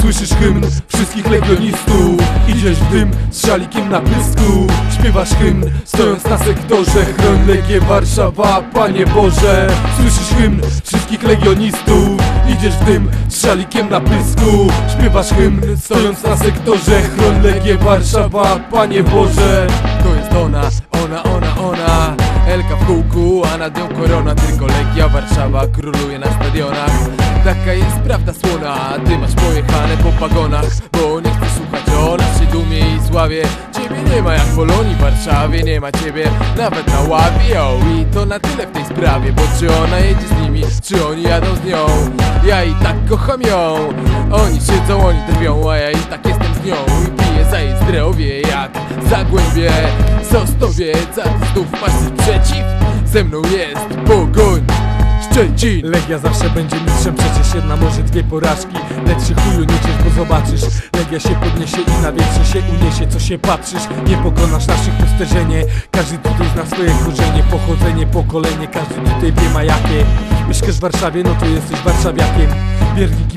Słyszysz hymn wszystkich legionistów. Idziesz w dym z szalikiem na pysku. Śpiewasz hymn stojąc na sektorze. Chroń Legię Warszawa, Panie Boże. Słyszysz hymn wszystkich legionistów. Idziesz w dym z szalikiem na pysku. Śpiewasz hymn stojąc na sektorze. Chroń Legię Warszawa, Panie Boże jest ona, ona, ona, ona. Elka w kółku, a nad nią korona. Tylko Legia Warszawa króluje na stadionach. Taka jest prawda słona Ty masz pojechane po pagonach. Bo nie chcesz słuchać o naszej dumie i sławie. Ciebie nie ma jak w Polonii, Warszawie Nie ma ciebie. Nawet na ławie oh, I to na tyle w tej sprawie. Bo czy ona jedzie z nimi, czy oni jadą z nią? Ja i tak kocham ją. Oni siedzą, oni drwią A ja i tak jestem z nią. I piję za jej zdrowie Zagłębie. Sostowiec, a znów masz coś przeciw Ze mną jest Pogoń Szczecin. Legia zawsze będzie mistrzem, przecież jedna, może dwie porażki. Lecz się chuju nie ciesz, bo zobaczysz. Legia się podniesie i na wietrze się uniesie Co się patrzysz, nie pokonasz naszych posterzenie. Każdy tutaj zna swoje korzenie, pochodzenie, pokolenie Każdy tutaj wie ma jakie. Mieszkasz w Warszawie, no to jesteś warszawiakiem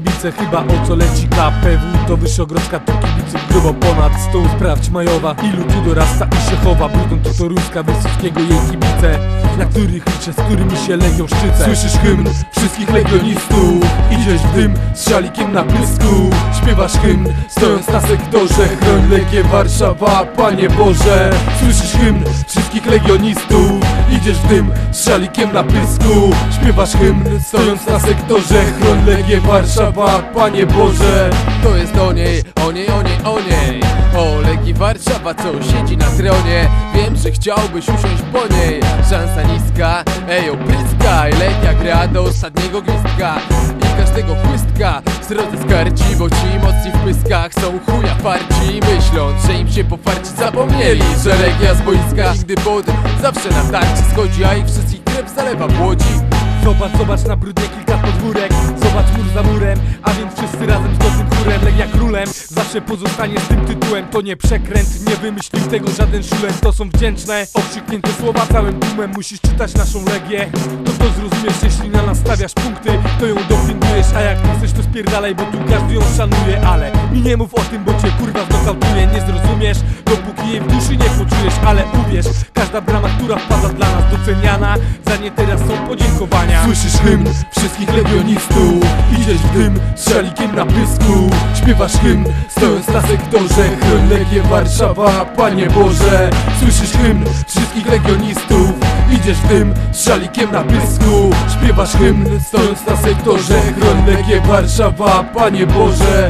kibice, chyba o co leci klap PW to Wyszogrodzka, to kibice grubo ponad sto Sprawdź Majowa, ilu tu dorasta i się chowa Brudą to Toruńska, Wysockiego jej kibice Na których liczę, z którymi się Legią szczycę Słyszysz hymn wszystkich legionistów Idziesz w dym z szalikiem na pysku Śpiewasz hymn stojąc na sektorze Chroń Legię Warszawa, Panie Boże. Słyszysz hymn wszystkich legionistów Idziesz w dym z szalikiem na pysku. Śpiewasz hymn stojąc na sektorze. Chroń Legię Warszawa, Panie Boże. To jest o niej, o niej, o niej, o niej. O Legii Warszawa, co siedzi na tronie. Wiem, że chciałbyś usiąść po niej. Szansa niska, ej opryskaj Legia gra do ostatniego gwizdka. I każdego chłystka Srodze skarci, bo ci w pyskach Są chuja farci. Myśląc, że im się po farci zapomnieli Że Legia z boiska nigdy pod Zawsze na tarczy schodzi, a ich wszystkich krew zalewa błodzi Zobacz, zobacz na brudnie kilka podwórek. Zobacz mur za murem, a więc wszyscy razem z dobrym chórem Legia królem, zawsze pozostanie z tym tytułem To nie przekręt, nie wymyślił tego żaden szulem To są wdzięczne, okrzyknięte słowa. Całym tłumem Musisz czytać naszą Legię, to to zrozumiesz Jeśli na nas stawiasz punkty, to ją dopingujesz A jak nie chcesz to spierdalaj, bo tu każdy ją szanuje. Ale mi nie mów o tym, bo cię kurwa znokautuje Nie zrozumiesz, dopóki jej w duszy nie poczujesz. Ale teraz są podziękowania. Słyszysz hymn wszystkich legionistów. Idziesz w dym z szalikiem na pysku. Śpiewasz hymn stojąc na sektorze. Chroń Warszawa, Panie Boże. Słyszysz hymn wszystkich legionistów. Idziesz w dym z szalikiem na pysku. Śpiewasz hymn stojąc na sektorze. Chroń Warszawa, Panie Boże